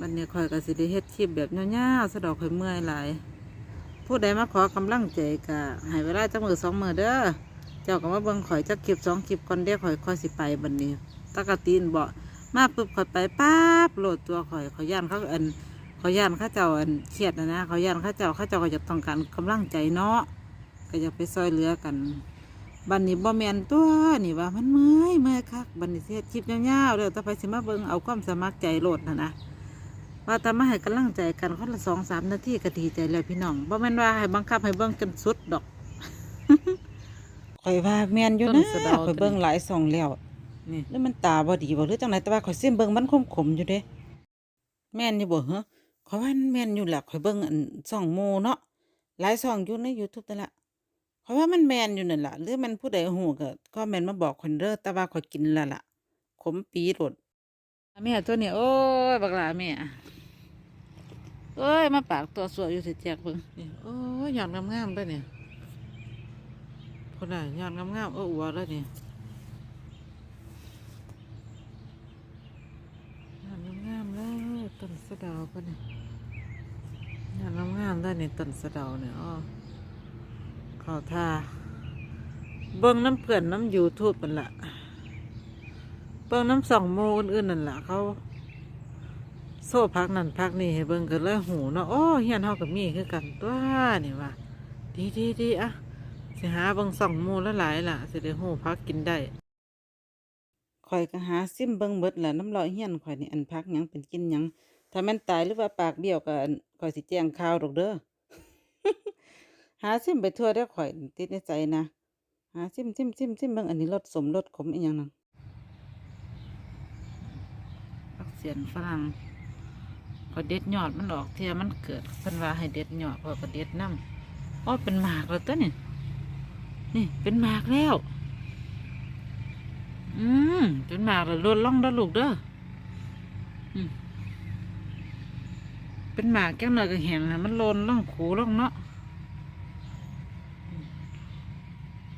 บัดนี้ข่อยก็สิได้เฮ็ดคลิปแบบยาๆสะดอกข่อยเมื่อยหลายผู้ใดมาขอกำลังใจก็ให้เวลาจักมือสองมือเด้อเจ้าก็มาเบิ่งข่อยจักคลิปสองคลิปก่อนเด้อข่อยค่อยสิไปบัดนี้ตะกะตีนบ่มาปุ๊บข่อยไปป๊าบโหลดตัวข่อยข่อยย่านเขาอันข่อยย่านเขาเจ้าอันเครียดนะนะข่อยย่านเขาเจ้าเขาเจ้าก็จะต้องการกำลังใจเนาะก็จะไปซอยเหลือกันบันนี้บ่แมนตัวนี่ว่ามันเมื่อยเมื่อยคักบันนี้เสียคลิปยาวๆเด้อต่อไปสิมาเบิ่งเอาความสมัครใจโหลดนะนะ ว่าแต่มาให้กำลังใจกันคนละสองสามนาทีก็ดีใจแล้วพี่น้องบ่แม่นว่าให้บังคับให้เบิ่งจนสุดดอกข่อยว่าแม่นอยู่ต้นะนสะเดาข่อยเบิ่งหลายสองแล้วนี่หรือมันตาบ่ดีบ่หรือจังไดแต่ว่าข่อยซิมเบิ่งมันขมๆอยู่เด้ แม่นอยู่บ่เหรอข่อยว่ามันแม่นอยู่แหละข่อยเบิ่งอันช่องหมู่เนาะหลายช่องอยู่ใน YouTube นั่นล่ะเพราะว่ามันแมนอยู่นั่นล่ะหรือมันผู้ใดหูก็ก็แมนมาบอกคนเด้อแต่ว่าข่อยกินและล่ะขมปีโดด แม่ตัวนี้โอ้ยบักหลาแม่ เอ้ย มาปากตัวสวยอยู่สิแจกเบิ่งนี่โอ้ยยอดงามๆเด้อเนี่ยคนไหน่ะยอดงามๆเอออัวแล้วนี่ยหยอดงามๆแล้วต้นสะดาปะเนี่ยหยอดงามๆแล้วนี่ต้นสะดาเนี่ยอ้อเขาท่าเบิ้งน้ำเพื่อนน้ำยูทูบมันละเบิ้งน้ำสองโมอื่นๆนั่นละเขา โซ่พักนั่นพักนี่ให้เบิ้งกันเลยหูเนาะโอ้เฮียนเฮากับมีคือกันตัวนี่ว่าดีดีดีอะสิหาเบิ้งสองโมแล้วหลายล่ะสิได้หูพักกินได้ข่อยก็หาซิมเบิ้งเบิดแหละน้ำลอยเฮียนข่อยนี่อันพักหยังเป็นกินหยังถ้าแม่นตายหรือว่าปากเบี้ยวก็อันข่อยสิแจ้งข่าวดอกเด้อหาซิมไปทั่วได้อข่อยติดในใจนะหาซิมซิมซิมซิมเบางอันนี้รสสมรสขมอีหยังนั่นผักเสียนฝรั่ง ก็เด็ดยอดมันออกเทียมันเกิดเพิ่นว่าให้เด็ดยอดพอยก็เด็ดน้ำอ๋อเป็นหมากแล้วตัวนี่นี่เป็นหมากแล้ว อืมเป็นหมากแล้วลดล่องด้ลูกเด้อเป็นหมากแก้งหน่อยก็แห้งนะมันลนล่องขูล่องเนาะ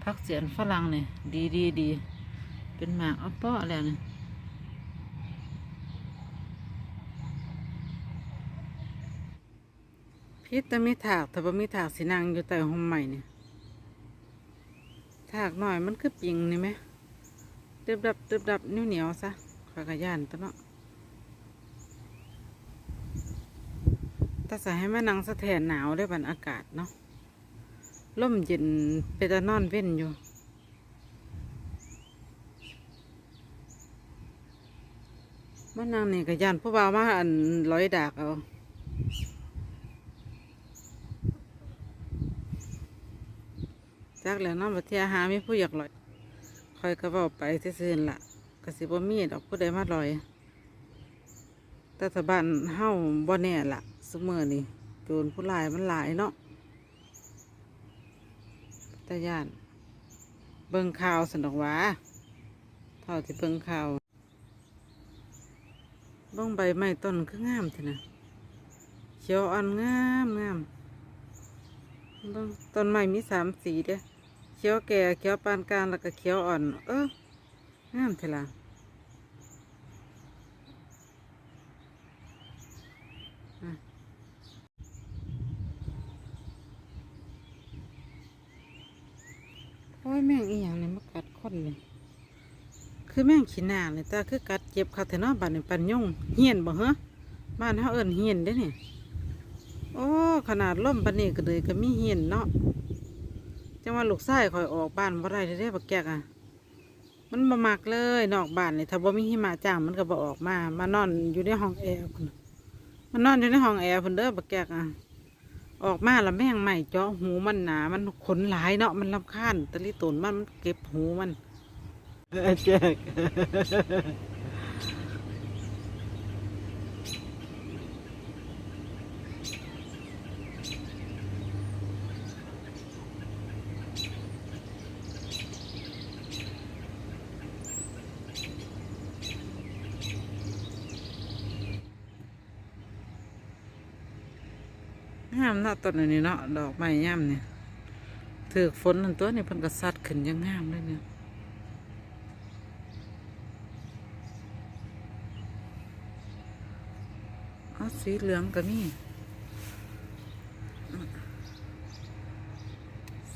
พักเสียนฝรั่งเนี่ยดีดีดีเป็นหมากอัปเปาะแล้วเนี่ย พิษแต่มีถากแต่ว่ามีถากสีนางอยู่แต่หองใหม่เนี่ยถากหน่อยมันคือปิงนี่ไหมตึบดับตึบดับนิ้วเหนียวซะขอยกระยานตัวเนาะถ้าใส่ให้แม่นางสะแทนหนาวได้บันอากาศเนาะลมเย็นไปตะนอนเว้นอยู่มานางนี่ก็ยันผู้บ่าวมาอันร้อยดากเอา จักแล้วเน้องบัดเทียหามีผู้อยากลอยคอยก็เว้าไปซื่อๆล่ะก็สิบมีดอกผู้ใดมาลอยแต่ถ้าบ้านเฮาบ่แน่ล่ะซุมื้อนี้โจรผู้ร้ายมันหลายเนาะตาย่าน เบิ่งข่าวสนอกหวาเท่าที่เบิ่งข่าวเบิ่งใบไม้ต้นคืองามทีนะเขียวอ่อนงามงามเบิ่งต้นไม้มีสามสีเด้ เขียวแก่เขียวปานกลางแล้วก็เขียวอ่อน เอองามทีละอะโอ้ยแม่งอีหยังเนี่ยมากัดคนเลยคือแม่งขี้หน้าเลยแต่คือกัดเจ็บเขาแต่นอบ้านนี่ปันยงเฮียนบ่เหรอบ้านเฮาเอิ้นเฮียนเด้เนี่ยโอ้ขนาดล่มปานนี้ก็เลยก็มีเฮียนเนาะ จังว่าลูกชายคอยออกบ้านบ่ได้เด้บักแกกอะ มันบ่มักเลยนอกบ้านนี่ถ้าบ่มีหิมะจ้างมันก็บ่ออกมา มานอนอยู่ในห้องแอร์พุ่นมันนอนอยู่ในห้องแอร์พุ่นเด้อบักแกกอะ ออกมาแล้วแม่งใหม่เจาะหูมันหนา มันขนหลายเนาะมันรำคาญตะลิตุนมันมันเก็บหูมันแจก งามเนาะต้นอันนี้เนาะดอกไม้งามเนี่ยถือฝนนั่นตัวนี่เพิ่นก็สัดขึ้นยังงามเลยเนี่ยสีเหลืองก็มี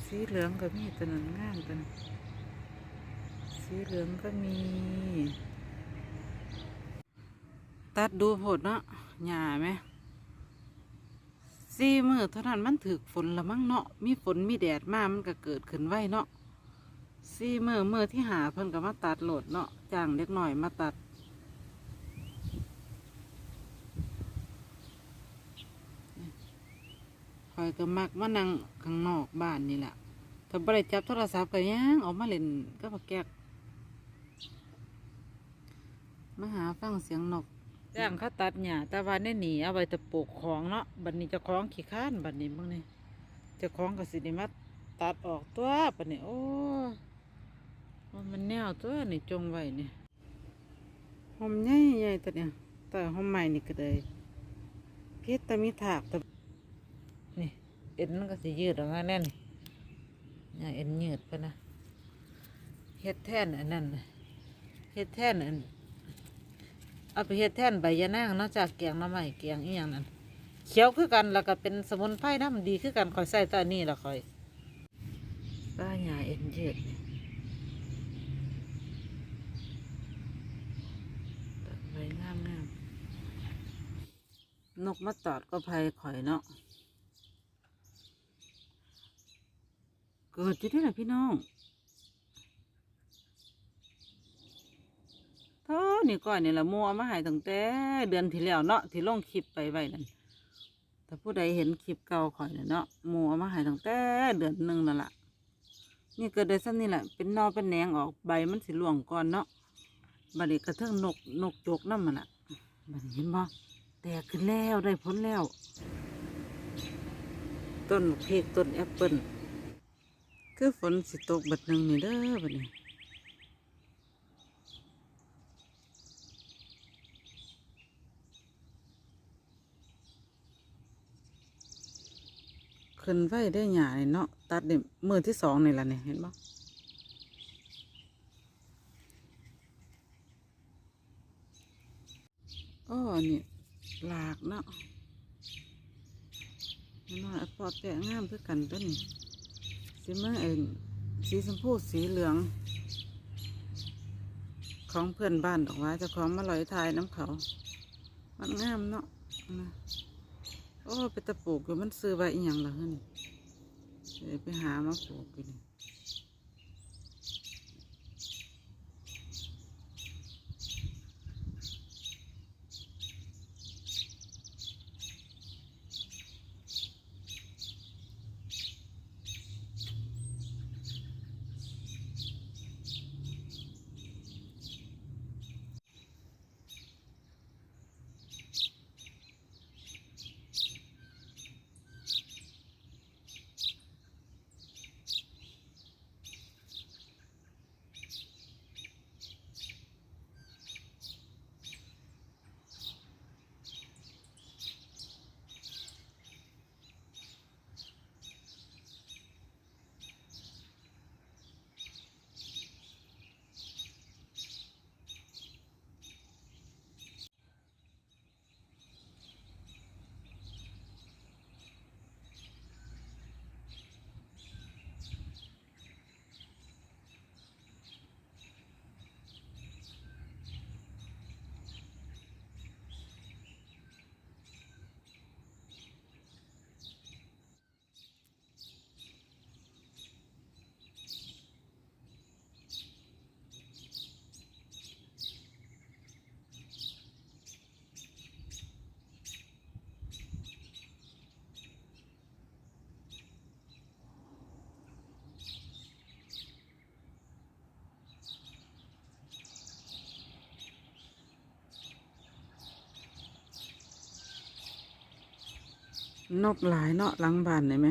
สีเหลืองก็มีตัวนั้นงามตัวนั้นสีเหลืองก็มี ตัดดูโพดเนาะหญ้าไหม สี่มือเท่านั้นมันถือฝนละมั้งเนาะมีฝนมีแดดมามันก็เกิดขึ้นไว้เนาะสี่มือมือที่หาเพิ่นก็มาตัดโหลดเนาะจ้างเล็กหน่อยมาตัด คอยก็มักมานั่งข้างนอกบ้านนี่แหละถ้าบ่ได้จับโทรศัพท์ก็ย่างออกมาเล่นก็มาแก๊กมาหาฟังเสียงนก จ้างเขาตัดหญ้าแต่ว่าในหนีเอาไว้แต่ปลูกของเนาะบัดนี้จะคล้องขี้ข้านบัดนี้บางนี่จะคล้องก็สิได้มาตัดออกตัวบัดนี้โอ้มันแนวตัวนี่จงไว้นี่หอมใหญ่ใหญ่ตัวเนี่ยแต่หอมใหม่นี่ก็เลยเพชรต่มีถากแต่นี่เอ็นมันก็สิยืดออกมาแน่นนี่เอ็นยืดไปนะเฮ็ดแท่นอันนั้นนะเฮ็ดแท่นอัน เอาไปเฮ็ดแท่นใบยะนางเนาะจากแกงหน้ำใหม่แกงอีหยังนั้นเขียวคือกันแล้วก็เป็นสมุนไพรน้ำดีคือกันคอยใส่ตอนนี้ละคอยป้าหยาเอ็นยืดนี่ตัดใบงามงามนกมาตอดก็ภัยข่อยเนาะเกิดจะได้หรอพี่น้อง เท่านี่ก่อนนี่ละมัวมาหายตั้งแต่เดือนที่แล้วเนาะที่ลงคลิปไปไว้นั่นแต่ผู้ใดเห็นคลิปเก่าข่อยเนี่ยเนาะมัวมาหายตั้งแต่เดือนหนึ่งนั่นละนี่เกิดได้สั้นนี่แหละเป็นนอเป็นแหนงออกใบมันสิหลวงก่อนเนาะบัดนี้กระเทิงนกนกจกน้ำมันละบัดนี้เห็นบ่แตกขึ้นแล้วได้ผลแล้ว ต้นเพกต้นแอปเปิลคือฝนสิตกบัดหนึ่งนี่เด้อบัดนี้ ขึ้นไว้ได้หยานี่เนาะตัดนี่มือที่สองนี่ล่ะนี่ยเห็นบ่อ้อนี่หลากเนาะน้อยปอดแปะงามคือกันตัวนี้สีเมืองเอ็นสีชมพูสีเหลือง ของเพื่อนบ้านดอกไม้เจะของมาลอยทายน้ำเขา มันงามเนาะ โอ้ไปตะปลูกอยู่มันซื้อไว้อีหยังเฮ้ยเนี่ยไปหามาปลูกอยู่นี่ นกหลายเนาะหลังบ้านเลยไหม